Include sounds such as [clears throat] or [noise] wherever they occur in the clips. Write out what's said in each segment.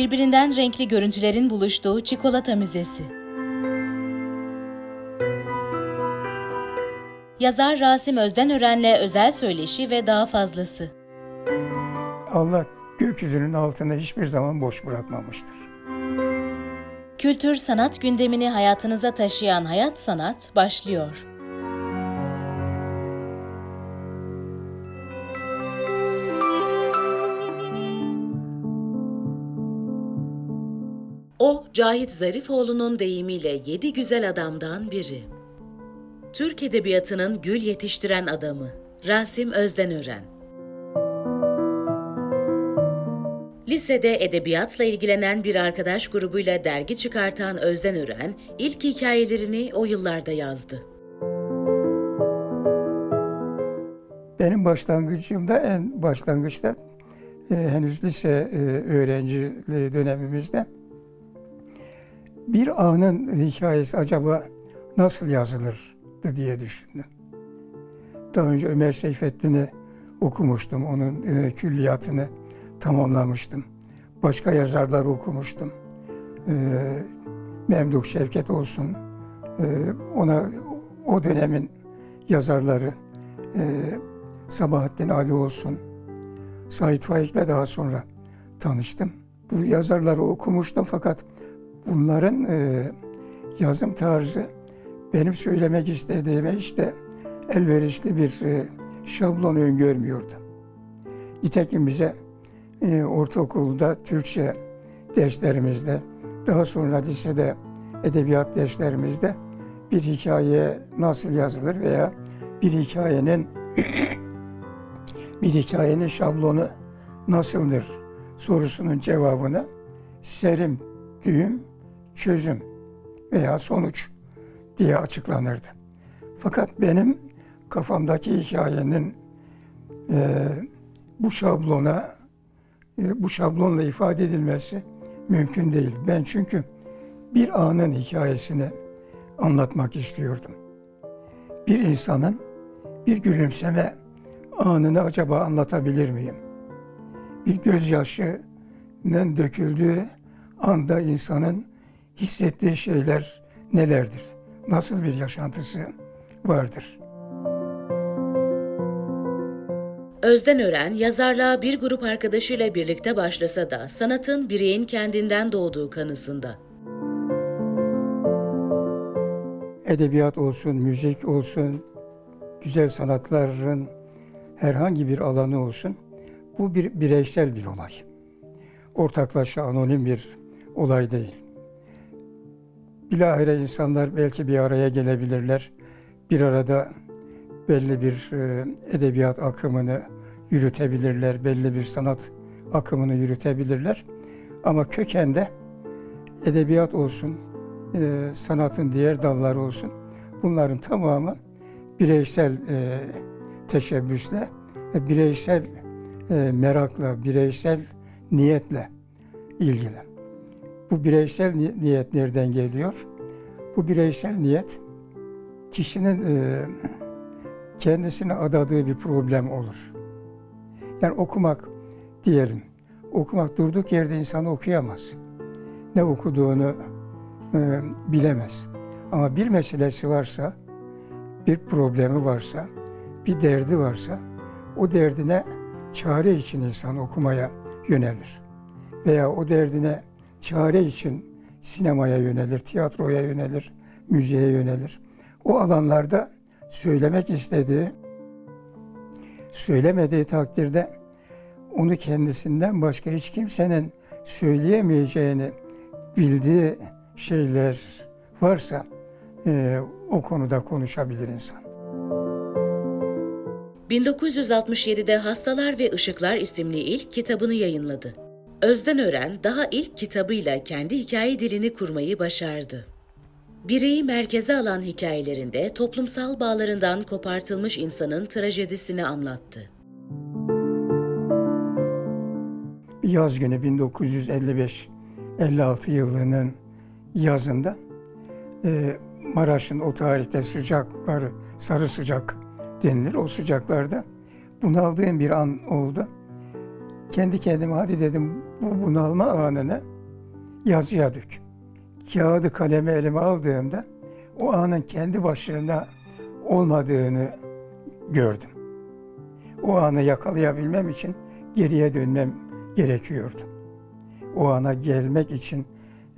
birbirinden renkli görüntülerin buluştuğu Çikolata Müzesi. Yazar Rasim Özdenören'le özel söyleşi ve daha fazlası. Allah gökyüzünün altını hiçbir zaman boş bırakmamıştır. Kültür sanat gündemini hayatınıza taşıyan Hayat Sanat başlıyor. O, Cahit Zarifoğlu'nun deyimiyle yedi güzel adamdan biri. Türk Edebiyatı'nın gül yetiştiren adamı Rasim Özdenören. Lisede edebiyatla ilgilenen bir arkadaş grubuyla dergi çıkartan Özdenören, ilk hikayelerini o yıllarda yazdı. Benim başlangıcımda en başlangıçta e, henüz lise e, öğrenciliği dönemimizde bir anın hikayesi acaba nasıl yazılır diye düşündüm. Daha önce Ömer Seyfettin'i okumuştum. Onun e, külliyatını tamamlamıştım. Başka yazarlar okumuştum. E, Memduh Şevket olsun. E, ona o dönemin yazarları Sabahattin Ali olsun. Sait Faik'le daha sonra tanıştım. Bu yazarları okumuştum fakat bunların e, yazım tarzı benim söylemek istediğime işte elverişli bir e, şablon öngörmüyordu. Nitekim bize e, ortaokulda Türkçe derslerimizde, daha sonra lisede edebiyat derslerimizde bir hikaye nasıl yazılır veya bir hikayenin [clears throat] bir hikayenin şablonu nasıldır sorusunun cevabını serim, düğüm, çözüm veya sonuç diye açıklanırdı. Fakat benim kafamdaki hikayenin e, bu şablona, e, bu şablonla ifade edilmesi mümkün değil. Ben çünkü bir anın hikayesini anlatmak istiyordum. Bir insanın bir gülümseme anını acaba anlatabilir miyim? Bir gözyaşının döküldüğü anda insanın hissettiği şeyler nelerdir? Nasıl bir yaşantısı vardır? Özdenören, yazarlığa bir grup arkadaşıyla birlikte başlasa da sanatın bireyin kendinden doğduğu kanısında. Edebiyat olsun, müzik olsun, güzel sanatların herhangi bir alanı olsun, bu bir bireysel bir olay. Ortaklaşa anonim bir olay değil. Bilahare insanlar belki bir araya gelebilirler. Bir arada belli bir e, edebiyat akımını yürütebilirler, belli bir sanat akımını yürütebilirler. Ama kökende edebiyat olsun, e, sanatın diğer dalları olsun, bunların tamamı bireysel e, teşebbüsle, bireysel merakla, bireysel niyetle ilgili. Bu bireysel ni- niyet nereden geliyor? Bu bireysel niyet kişinin e, kendisine adadığı bir problem olur. Yani okumak diyelim. Okumak durduk yerde insan okuyamaz. Ne okuduğunu e, bilemez. Ama bir meselesi varsa, bir problemi varsa, bir derdi varsa o derdine çare için insan okumaya yönelir. Veya o derdine çare için sinemaya yönelir, tiyatroya yönelir, müziğe yönelir. O alanlarda söylemek istediği, söylemediği takdirde onu kendisinden başka hiç kimsenin söyleyemeyeceğini bildiği şeyler varsa e, o konuda konuşabilir insan. 1967'de Hastalar ve Işıklar isimli ilk kitabını yayınladı. Özdenören daha ilk kitabıyla kendi hikaye dilini kurmayı başardı. Bireyi merkeze alan hikayelerinde toplumsal bağlarından kopartılmış insanın trajedisini anlattı. Yaz günü 1955-56 yılının yazında e, Maraş'ın o tarihte sıcakları, sarı sıcak denilir. O sıcaklarda bunaldığım bir an oldu. Kendi kendime hadi dedim bu bunalma anını yazıya dök. Kağıdı kalemi elime aldığımda o anın kendi başına olmadığını gördüm. O anı yakalayabilmem için geriye dönmem gerekiyordu. O ana gelmek için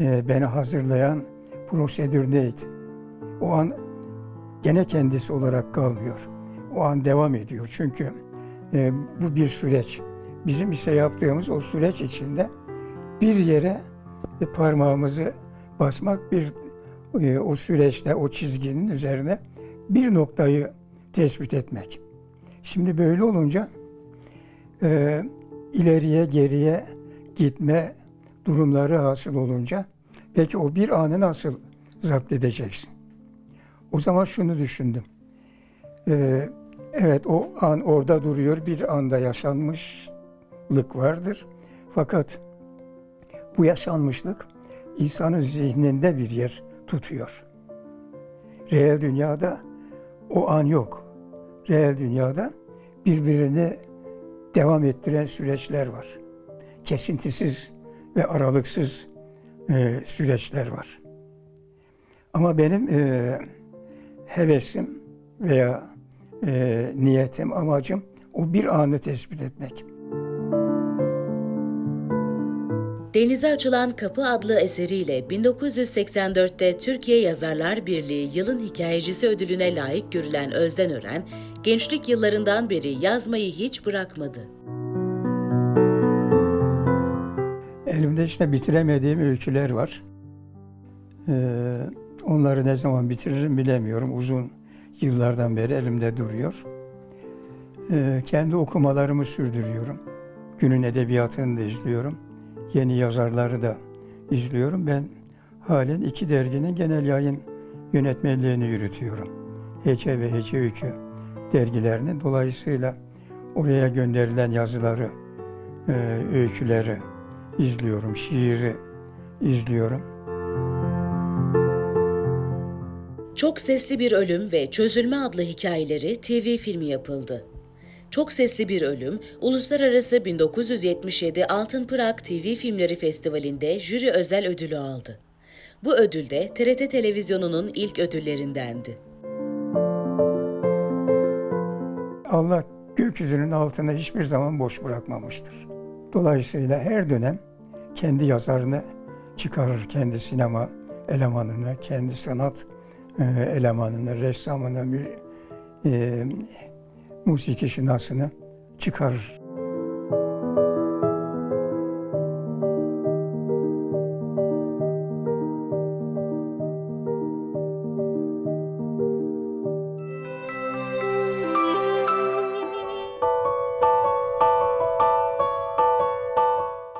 e, beni hazırlayan prosedür neydi? O an gene kendisi olarak kalmıyor. O an devam ediyor. Çünkü e, bu bir süreç. Bizim ise yaptığımız o süreç içinde bir yere parmağımızı basmak, bir e, o süreçte o çizginin üzerine bir noktayı tespit etmek. Şimdi böyle olunca e, ileriye geriye gitme durumları hasıl olunca peki o bir anı nasıl zapt edeceksin? O zaman şunu düşündüm. E, evet o an orada duruyor, bir anda yaşanmışlık vardır. Fakat bu yaşanmışlık insanın zihninde bir yer tutuyor. Reel dünyada o an yok. Reel dünyada birbirini devam ettiren süreçler var. Kesintisiz ve aralıksız e, süreçler var. Ama benim e, hevesim veya e, niyetim, amacım o bir anı tespit etmek. Denize Açılan Kapı adlı eseriyle 1984'te Türkiye Yazarlar Birliği Yılın Hikayecisi ödülüne layık görülen Özden Ören, gençlik yıllarından beri yazmayı hiç bırakmadı. Elimde işte bitiremediğim öyküler var. Ee, onları ne zaman bitiririm bilemiyorum. Uzun yıllardan beri elimde duruyor. Ee, kendi okumalarımı sürdürüyorum. Günün edebiyatını da izliyorum. Yeni yazarları da izliyorum. Ben halen iki derginin genel yayın yönetmenliğini yürütüyorum. Hece ve Hece Öykü dergilerinin. Dolayısıyla oraya gönderilen yazıları, e, öyküleri, izliyorum, şiiri izliyorum. Çok Sesli Bir Ölüm ve Çözülme adlı hikayeleri TV filmi yapıldı. Çok Sesli Bir Ölüm, Uluslararası 1977 Altın Pırak TV Filmleri Festivali'nde jüri özel ödülü aldı. Bu ödül de TRT Televizyonu'nun ilk ödüllerindendi. Allah gökyüzünün altını hiçbir zaman boş bırakmamıştır. Dolayısıyla her dönem kendi yazarını çıkarır, kendi sinema elemanını, kendi sanat e, elemanını, ressamını, e, musiki şinasını çıkarır.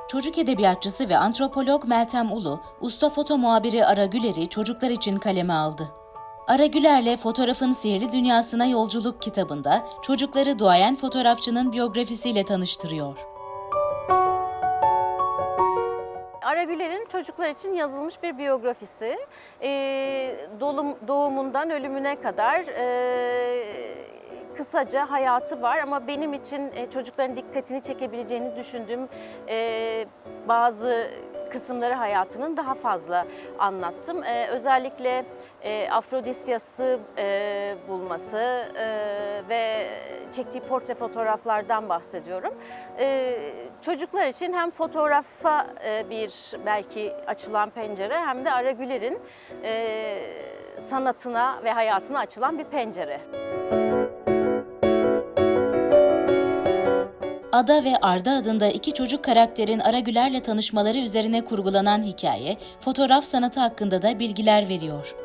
Çocuk edebiyatçısı ve antropolog Meltem Ulu, usta foto muhabiri Ara Güler'i çocuklar için kaleme aldı. Ara Güler'le Fotoğrafın Sihirli Dünyasına Yolculuk kitabında çocukları duayen fotoğrafçının biyografisiyle tanıştırıyor. Ara Güler'in çocuklar için yazılmış bir biyografisi. Ee, dolum, doğumundan ölümüne kadar e, kısaca hayatı var ama benim için e, çocukların dikkatini çekebileceğini düşündüğüm e, bazı kısımları hayatının daha fazla anlattım. E, özellikle e, Afrodisyası e, bulması e, ve çektiği portre fotoğraflardan bahsediyorum. E, çocuklar için hem fotoğrafa e, bir belki açılan pencere hem de Ara Güler'in e, sanatına ve hayatına açılan bir pencere. Ada ve Arda adında iki çocuk karakterin Ara Güler'le tanışmaları üzerine kurgulanan hikaye, fotoğraf sanatı hakkında da bilgiler veriyor.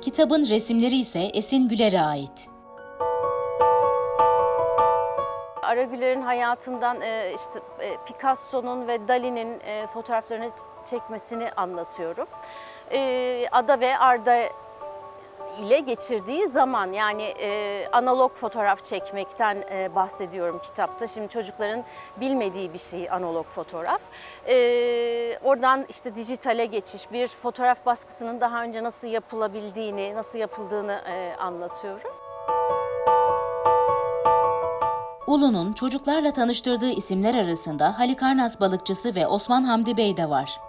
Kitabın resimleri ise Esin Güler'e ait. Ara Güler'in hayatından e, işte e, Picasso'nun ve Dali'nin e, fotoğraflarını çekmesini anlatıyorum. Ada ve Arda ile geçirdiği zaman yani e, analog fotoğraf çekmekten e, bahsediyorum kitapta. Şimdi çocukların bilmediği bir şey analog fotoğraf. E, oradan işte dijitale geçiş, bir fotoğraf baskısının daha önce nasıl yapılabildiğini, nasıl yapıldığını e, anlatıyorum. Ulu'nun çocuklarla tanıştırdığı isimler arasında Halikarnas balıkçısı ve Osman Hamdi Bey de var.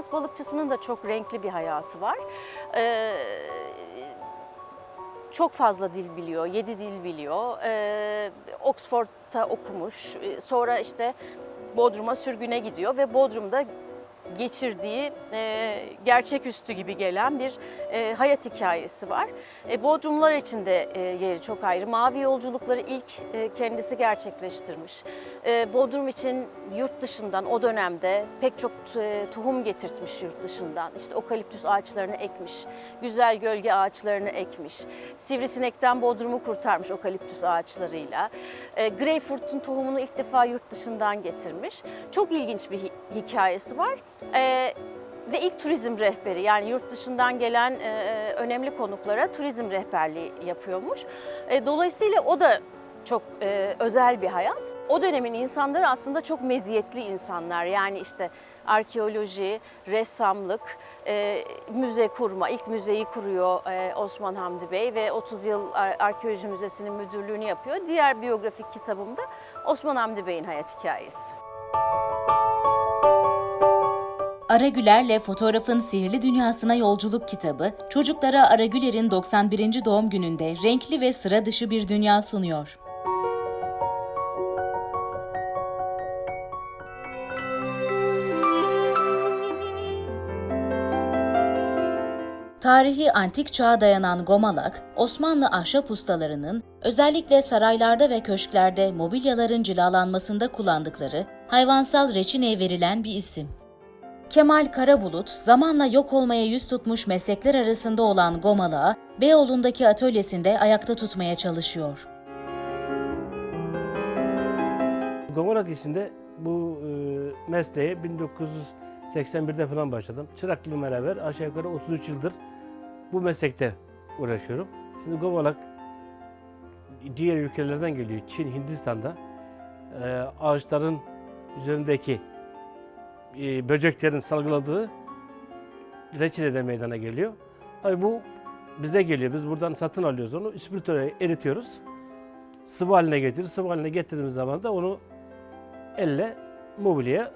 Prens balıkçısının da çok renkli bir hayatı var. Ee, çok fazla dil biliyor, yedi dil biliyor. Ee, Oxford'da okumuş, sonra işte Bodrum'a sürgüne gidiyor ve Bodrum'da geçirdiği e, gerçeküstü gibi gelen bir e, hayat hikayesi var. E, Bodrumlar için de e, yeri çok ayrı. Mavi yolculukları ilk e, kendisi gerçekleştirmiş. E, Bodrum için yurt dışından o dönemde pek çok e, tohum getirtmiş yurt dışından. İşte okaliptüs ağaçlarını ekmiş, güzel gölge ağaçlarını ekmiş. Sivrisinekten Bodrum'u kurtarmış okaliptüs ağaçlarıyla. E, Greyfurt'un tohumunu ilk defa yurt dışından getirmiş. Çok ilginç bir hi- hikayesi var. E, ve ilk turizm rehberi yani yurt dışından gelen e, önemli konuklara turizm rehberliği yapıyormuş. E, dolayısıyla o da çok e, özel bir hayat. O dönemin insanları aslında çok meziyetli insanlar. Yani işte arkeoloji, ressamlık, e, müze kurma. İlk müzeyi kuruyor e, Osman Hamdi Bey ve 30 yıl Ar- Arkeoloji Müzesi'nin müdürlüğünü yapıyor. Diğer biyografik kitabımda Osman Hamdi Bey'in hayat hikayesi. Ara Güler'le fotoğrafın sihirli dünyasına yolculuk kitabı, çocuklara Ara Güler'in 91. doğum gününde renkli ve sıra dışı bir dünya sunuyor. Tarihi antik çağa dayanan Gomalak, Osmanlı ahşap ustalarının özellikle saraylarda ve köşklerde mobilyaların cilalanmasında kullandıkları hayvansal reçineye verilen bir isim. Kemal Karabulut, zamanla yok olmaya yüz tutmuş meslekler arasında olan Gomalak'ı Beyoğlu'ndaki atölyesinde ayakta tutmaya çalışıyor. Gomalak işinde bu e, mesleğe 1981'de falan başladım. Çıraklığımla beraber aşağı yukarı 33 yıldır bu meslekte uğraşıyorum. Şimdi Gomalak diğer ülkelerden geliyor. Çin, Hindistan'da e, ağaçların üzerindeki e, böceklerin salgıladığı reçinede meydana geliyor. Tabii bu bize geliyor. Biz buradan satın alıyoruz onu. İspirtoya eritiyoruz. Sıvı haline getiriyoruz. Sıvı haline getirdiğimiz zaman da onu elle mobilyaya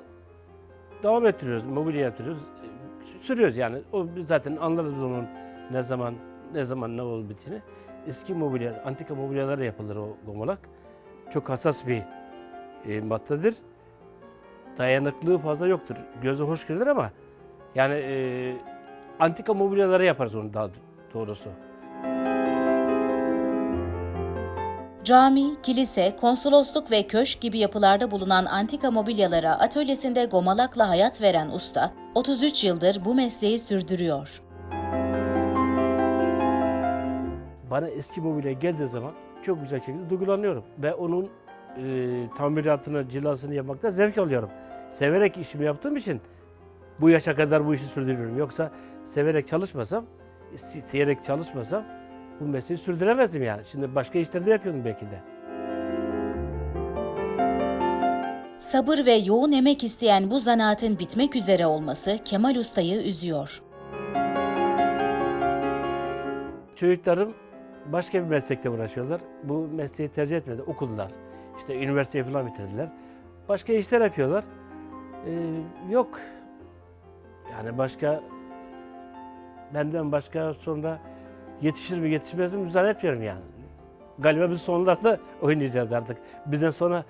devam ettiriyoruz. Mobilya yatırıyoruz. e, Sürüyoruz yani. O zaten anlarız biz onun ne zaman ne zaman ne olup bittiğini. Eski mobilya, antika mobilyalarla yapılır o gomalak. Çok hassas bir e, maddedir. Dayanıklığı fazla yoktur. Göze hoş gelir ama yani e, antika mobilyalara yaparız onu daha doğrusu. Cami, kilise, konsolosluk ve köşk gibi yapılarda bulunan antika mobilyalara atölyesinde Gomalak'la hayat veren usta, 33 yıldır bu mesleği sürdürüyor. bana eski mobilya geldiği zaman çok güzel şekilde duygulanıyorum. Ve onun e, tamiratını, cilasını yapmakta zevk alıyorum. Severek işimi yaptığım için bu yaşa kadar bu işi sürdürüyorum. Yoksa severek çalışmasam, isteyerek çalışmasam bu mesleği sürdüremezdim yani. Şimdi başka işlerde yapıyordum belki de. Sabır ve yoğun emek isteyen bu zanaatın bitmek üzere olması Kemal Usta'yı üzüyor. Çocuklarım başka bir meslekte uğraşıyorlar. Bu mesleği tercih etmedi. Okudular. İşte üniversiteyi falan bitirdiler. Başka işler yapıyorlar. Ee, yok. Yani başka benden başka sonra yetişir mi yetişmez mi zannetmiyorum yani. Galiba biz sonlarda [laughs] oynayacağız artık. Bizden sonra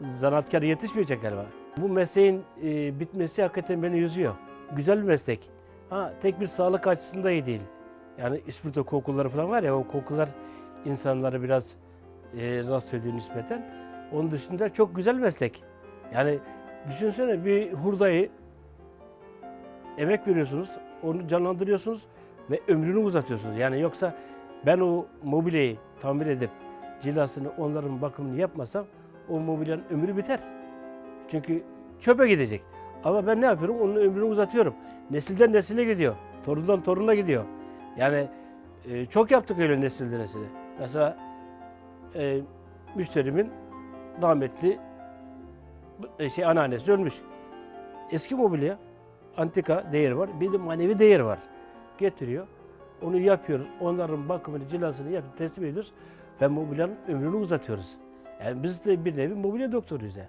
zanaatkar yetişmeyecek galiba. Bu mesleğin e, bitmesi hakikaten beni üzüyor. Güzel bir meslek. Ha, tek bir sağlık açısından iyi değil. Yani ispirto kokuları falan var ya o kokular insanları biraz e, rahatsız ediyor nispeten. Onun dışında çok güzel meslek. Yani düşünsene bir hurdayı emek veriyorsunuz, onu canlandırıyorsunuz ve ömrünü uzatıyorsunuz. Yani yoksa ben o mobilyayı tamir edip cilasını, onların bakımını yapmasam o mobilyanın ömrü biter. Çünkü çöpe gidecek. Ama ben ne yapıyorum? Onun ömrünü uzatıyorum. Nesilden nesile gidiyor. Torundan toruna gidiyor. Yani e, çok yaptık öyle nesilden nesile. Mesela e, müşterimin rahmetli e, şey anneannesi ölmüş. Eski mobilya, antika değeri var. Bir de manevi değeri var. Getiriyor. Onu yapıyoruz. Onların bakımını, cilasını yapıp teslim ediyoruz. Ve mobilyanın ömrünü uzatıyoruz. Yani biz de bir nevi mobilya doktoruyuz. Yani.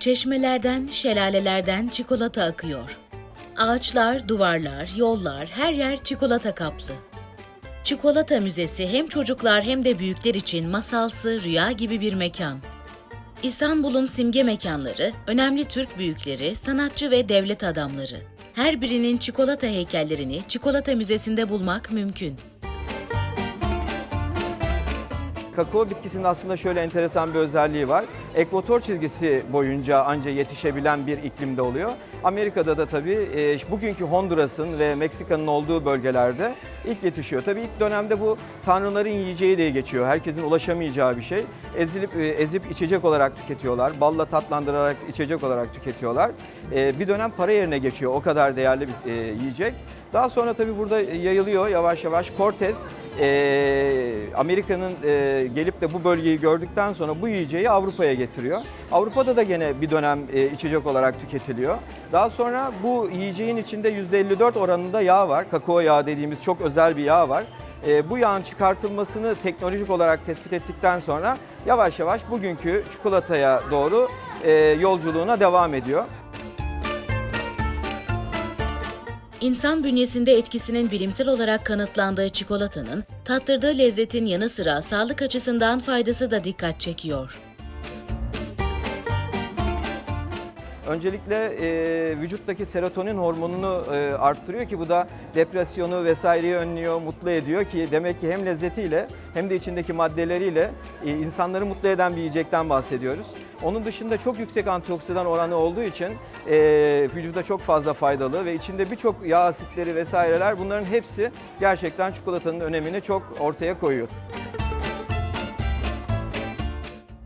Çeşmelerden, şelalelerden çikolata akıyor. Ağaçlar, duvarlar, yollar, her yer çikolata kaplı. Çikolata Müzesi hem çocuklar hem de büyükler için masalsı, rüya gibi bir mekan. İstanbul'un simge mekanları, önemli Türk büyükleri, sanatçı ve devlet adamları. Her birinin çikolata heykellerini Çikolata Müzesi'nde bulmak mümkün. Kakao bitkisinin aslında şöyle enteresan bir özelliği var. Ekvator çizgisi boyunca anca yetişebilen bir iklimde oluyor. Amerika'da da tabii e, bugünkü Honduras'ın ve Meksika'nın olduğu bölgelerde ilk yetişiyor. Tabii ilk dönemde bu tanrıların yiyeceği diye geçiyor. Herkesin ulaşamayacağı bir şey. Ezilip e, ezip içecek olarak tüketiyorlar. Balla tatlandırarak içecek olarak tüketiyorlar. E, bir dönem para yerine geçiyor. O kadar değerli bir e, yiyecek. Daha sonra tabii burada yayılıyor yavaş yavaş. Cortez e, Amerika'nın e, gelip de bu bölgeyi gördükten sonra bu yiyeceği Avrupa'ya getiriyor. Avrupa'da da gene bir dönem e, içecek olarak tüketiliyor. Daha sonra bu yiyeceğin içinde %54 oranında yağ var. Kakao yağı dediğimiz çok özel bir yağ var. E, bu yağın çıkartılmasını teknolojik olarak tespit ettikten sonra yavaş yavaş bugünkü çikolataya doğru e, yolculuğuna devam ediyor. İnsan bünyesinde etkisinin bilimsel olarak kanıtlandığı çikolatanın tattırdığı lezzetin yanı sıra sağlık açısından faydası da dikkat çekiyor. Öncelikle e, vücuttaki serotonin hormonunu e, arttırıyor ki bu da depresyonu vesaireyi önlüyor, mutlu ediyor ki demek ki hem lezzetiyle hem de içindeki maddeleriyle e, insanları mutlu eden bir yiyecekten bahsediyoruz. Onun dışında çok yüksek antioksidan oranı olduğu için e, vücuda çok fazla faydalı ve içinde birçok yağ asitleri vesaireler bunların hepsi gerçekten çikolatanın önemini çok ortaya koyuyor.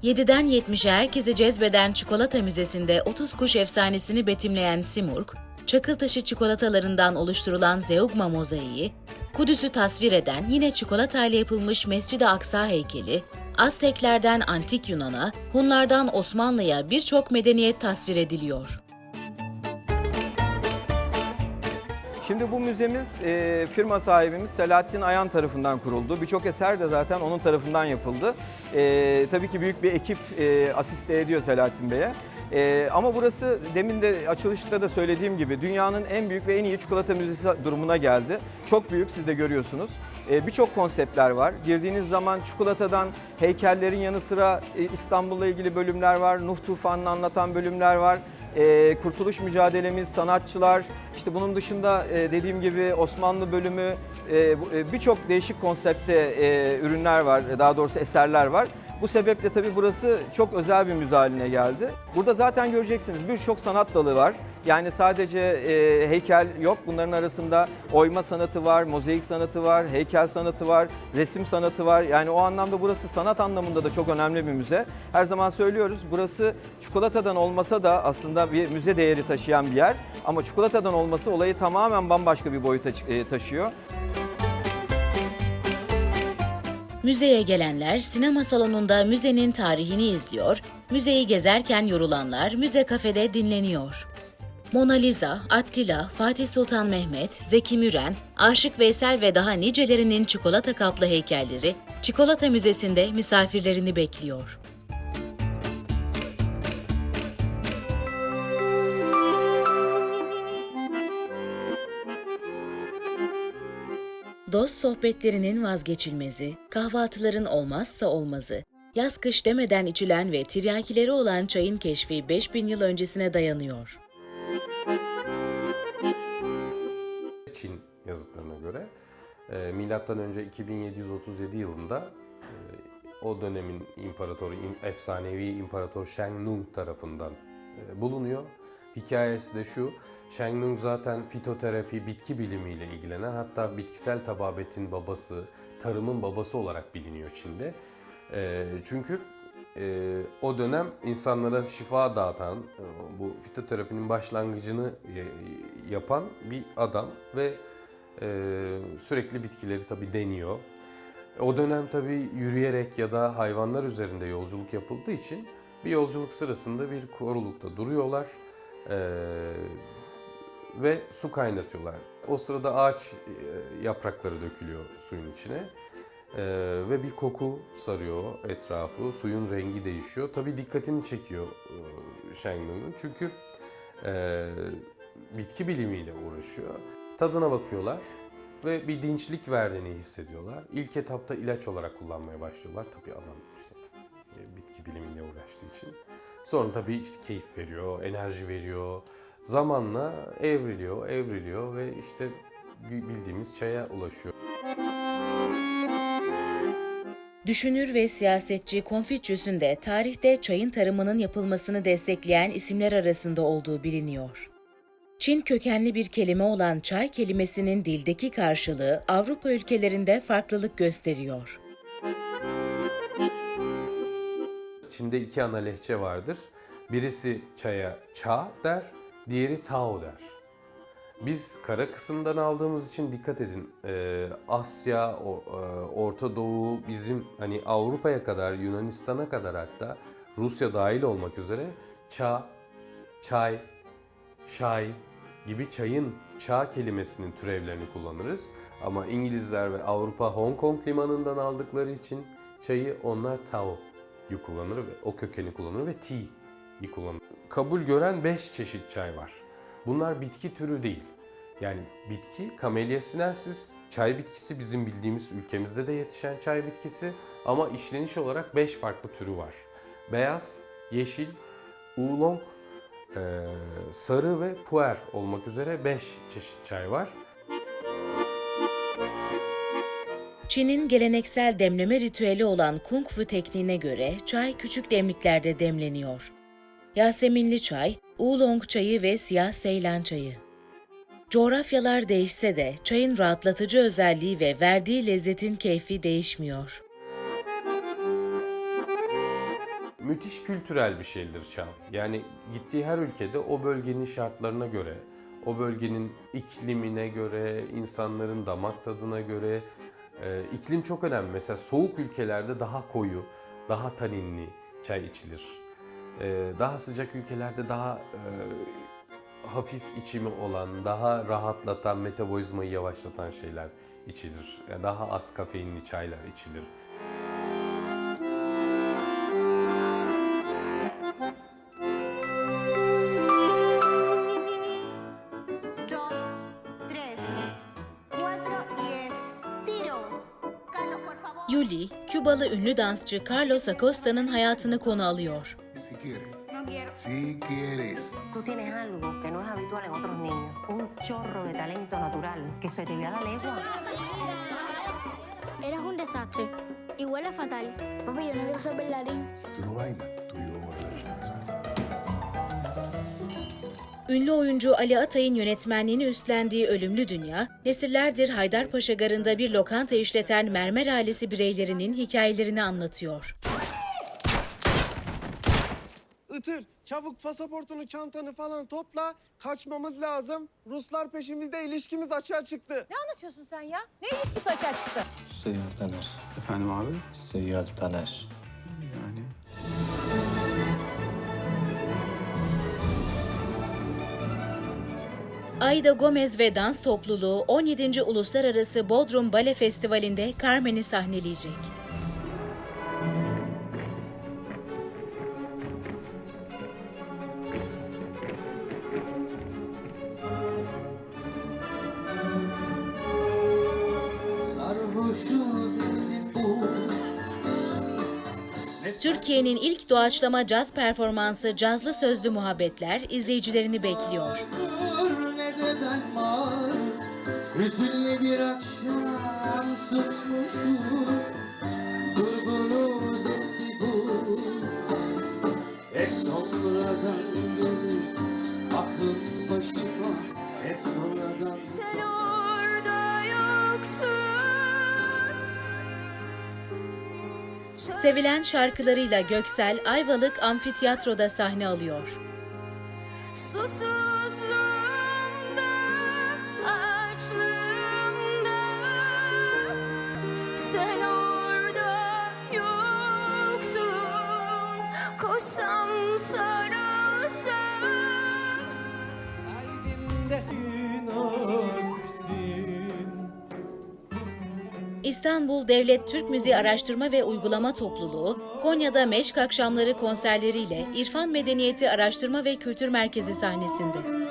7'den 70'e herkesi cezbeden Çikolata Müzesi'nde 30 kuş efsanesini betimleyen Simurg, çakıltaşı çikolatalarından oluşturulan Zeugma mozaiği, Kudüs'ü tasvir eden yine çikolatayla yapılmış Mescid-i Aksa heykeli, Azteklerden Antik Yunan'a, Hunlardan Osmanlı'ya birçok medeniyet tasvir ediliyor. Şimdi bu müzemiz e, firma sahibimiz Selahattin Ayan tarafından kuruldu. Birçok eser de zaten onun tarafından yapıldı. E, tabii ki büyük bir ekip e, asiste ediyor Selahattin Bey'e. E, ama burası demin de açılışta da söylediğim gibi dünyanın en büyük ve en iyi çikolata müzesi durumuna geldi. Çok büyük siz de görüyorsunuz. E, Birçok konseptler var. Girdiğiniz zaman çikolatadan heykellerin yanı sıra e, İstanbul'la ilgili bölümler var. Nuh Tufanı'nı anlatan bölümler var. E, kurtuluş mücadelemiz, sanatçılar, işte bunun dışında e, dediğim gibi Osmanlı bölümü, e, e, birçok değişik konsepte e, ürünler var, daha doğrusu eserler var. Bu sebeple tabii burası çok özel bir müze haline geldi. Burada zaten göreceksiniz birçok sanat dalı var. Yani sadece e, heykel yok. Bunların arasında oyma sanatı var, mozaik sanatı var, heykel sanatı var, resim sanatı var. Yani o anlamda burası sanat anlamında da çok önemli bir müze. Her zaman söylüyoruz burası çikolatadan olmasa da aslında bir müze değeri taşıyan bir yer. Ama çikolatadan olması olayı tamamen bambaşka bir boyuta e, taşıyor. Müzeye gelenler sinema salonunda müzenin tarihini izliyor, müzeyi gezerken yorulanlar müze kafede dinleniyor. Mona Lisa, Attila, Fatih Sultan Mehmet, Zeki Müren, Aşık Veysel ve daha nicelerinin çikolata kaplı heykelleri Çikolata Müzesi'nde misafirlerini bekliyor. Dost sohbetlerinin vazgeçilmezi, kahvaltıların olmazsa olmazı, yaz kış demeden içilen ve tiryakileri olan çayın keşfi 5000 yıl öncesine dayanıyor. Çin yazıtlarına göre e, milattan önce 2737 yılında e, o dönemin imparatoru, im- efsanevi imparator Shang Nung tarafından e, bulunuyor. Hikayesi de şu, Nung zaten fitoterapi, bitki bilimiyle ilgilenen hatta bitkisel tababetin babası, tarımın babası olarak biliniyor Çin'de. E, çünkü e, o dönem insanlara şifa dağıtan, e, bu fitoterapinin başlangıcını e, yapan bir adam ve e, sürekli bitkileri tabi deniyor. O dönem tabi yürüyerek ya da hayvanlar üzerinde yolculuk yapıldığı için bir yolculuk sırasında bir korulukta duruyorlar e, ve su kaynatıyorlar. O sırada ağaç e, yaprakları dökülüyor suyun içine. Ee, ve bir koku sarıyor etrafı, suyun rengi değişiyor. Tabii dikkatini çekiyor Sheng Nung'un. Çünkü e, bitki bilimiyle uğraşıyor. Tadına bakıyorlar ve bir dinçlik verdiğini hissediyorlar. İlk etapta ilaç olarak kullanmaya başlıyorlar. Tabii adam işte e, bitki bilimiyle uğraştığı için. Sonra tabii işte keyif veriyor, enerji veriyor. Zamanla evriliyor, evriliyor ve işte bildiğimiz çaya ulaşıyor. Düşünür ve siyasetçi Konfüçyüs'ün de tarihte çayın tarımının yapılmasını destekleyen isimler arasında olduğu biliniyor. Çin kökenli bir kelime olan çay kelimesinin dildeki karşılığı Avrupa ülkelerinde farklılık gösteriyor. Çin'de iki ana lehçe vardır. Birisi çaya ça der, diğeri tao der. Biz kara kısımdan aldığımız için dikkat edin. Ee, Asya, o- e, Orta Doğu, bizim hani Avrupa'ya kadar, Yunanistan'a kadar hatta Rusya dahil olmak üzere ça, çay, şay gibi çayın ça kelimesinin türevlerini kullanırız. Ama İngilizler ve Avrupa Hong Kong limanından aldıkları için çayı onlar tao'yu kullanır ve o kökeni kullanır ve tea'yi kullanır. Kabul gören 5 çeşit çay var. Bunlar bitki türü değil. Yani bitki Camellia sinensis, çay bitkisi bizim bildiğimiz ülkemizde de yetişen çay bitkisi ama işleniş olarak 5 farklı türü var. Beyaz, yeşil, oolong, sarı ve puer olmak üzere 5 çeşit çay var. Çin'in geleneksel demleme ritüeli olan Kung Fu tekniğine göre çay küçük demliklerde demleniyor. Yaseminli çay, oolong çayı ve siyah seylan çayı. Coğrafyalar değişse de çayın rahatlatıcı özelliği ve verdiği lezzetin keyfi değişmiyor. Müthiş kültürel bir şeydir çay. Yani gittiği her ülkede o bölgenin şartlarına göre, o bölgenin iklimine göre, insanların damak tadına göre e, iklim çok önemli. Mesela soğuk ülkelerde daha koyu, daha taninli çay içilir. E, daha sıcak ülkelerde daha e, hafif içimi olan, daha rahatlatan, metabolizmayı yavaşlatan şeyler içilir. Yani daha az kafeinli çaylar içilir. Yuli, Kübalı ünlü dansçı Carlos Acosta'nın hayatını konu alıyor. Si quieres. No quiero. Si quieres. Tú tienes algo que no es habitual en otros niños. Un chorro de talento natural que se te ve a la legua. Eres un desastre. Y huele fatal. Papi, yo no quiero ser bailarín. Si tú no bailas, tú y yo. Ünlü oyuncu Ali Atay'ın yönetmenliğini üstlendiği Ölümlü Dünya, nesillerdir Haydarpaşa Garı'nda bir lokanta işleten mermer ailesi bireylerinin hikayelerini anlatıyor. Itır, çabuk pasaportunu, çantanı falan topla. Kaçmamız lazım. Ruslar peşimizde, ilişkimiz açığa çıktı. Ne anlatıyorsun sen ya? Ne ilişkisi açığa çıktı? Seyyal Taner. Efendim abi? Seyyal Taner. Yani... Ayda Gomez ve dans topluluğu 17. Uluslararası Bodrum Bale Festivali'nde Carmen'i sahneleyecek. Türkiye'nin ilk doğaçlama caz performansı Cazlı Sözlü Muhabbetler izleyicilerini bekliyor. Hüzünlü bir akşam susmuşum Durgunuz hepsi bu. Hep sonradan Sevilen şarkılarıyla Göksel Ayvalık Amfiteyatro'da sahne alıyor. Susuzluğumda, açlığımda Sen orada yoksun Koşsam sarılsam İstanbul Devlet Türk Müziği Araştırma ve Uygulama Topluluğu, Konya'da Meşk Akşamları konserleriyle İrfan Medeniyeti Araştırma ve Kültür Merkezi sahnesinde.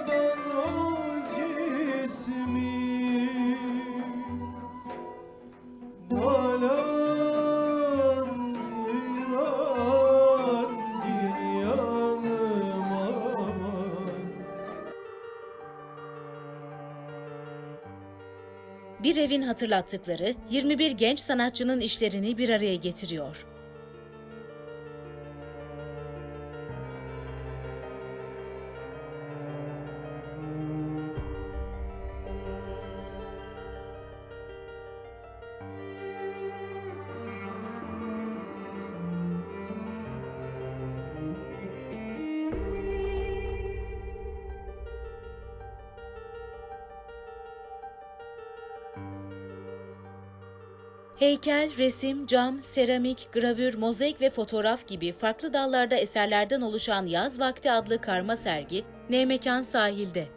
Hatırlattıkları 21 genç sanatçının işlerini bir araya getiriyor. Heykel, resim, cam, seramik, gravür, mozaik ve fotoğraf gibi farklı dallarda eserlerden oluşan Yaz Vakti adlı karma sergi, Nemekan sahilde.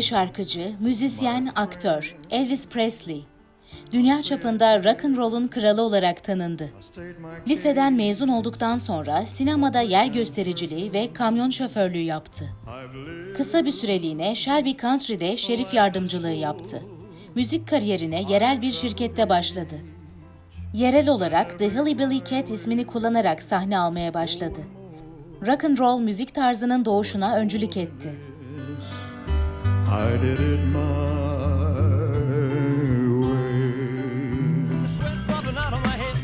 Şarkıcı, müzisyen, aktör Elvis Presley, dünya çapında rock and roll'un kralı olarak tanındı. Liseden mezun olduktan sonra sinemada yer göstericiliği ve kamyon şoförlüğü yaptı. Kısa bir süreliğine Shelby Country'de şerif yardımcılığı yaptı. Müzik kariyerine yerel bir şirkette başladı. Yerel olarak The Hillbilly Cat ismini kullanarak sahne almaya başladı. Rock and roll müzik tarzının doğuşuna öncülük etti. I did it my way. sweat rubbing out of my head.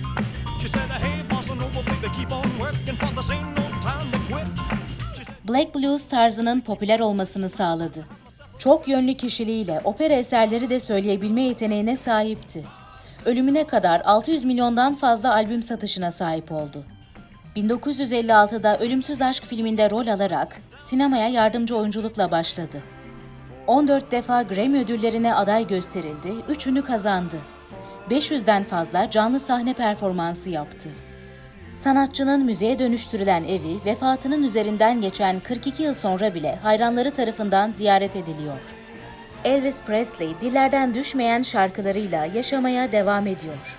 She said, Hey, bossa nova, baby, keep on working for this ain't no time to quit. Black Blues tarzının popüler olmasını sağladı. Çok yönlü kişiliğiyle opera eserleri de söyleyebilme yeteneğine sahipti. Ölümüne kadar 600 milyondan fazla albüm satışına sahip oldu. 1956'da Ölümsüz Aşk filminde rol alarak sinemaya yardımcı oyunculukla başladı. 14 defa Grammy ödüllerine aday gösterildi, üçünü kazandı. 500'den fazla canlı sahne performansı yaptı. Sanatçının müziğe dönüştürülen evi vefatının üzerinden geçen 42 yıl sonra bile hayranları tarafından ziyaret ediliyor. Elvis Presley dillerden düşmeyen şarkılarıyla yaşamaya devam ediyor.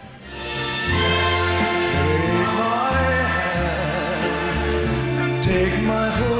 Take my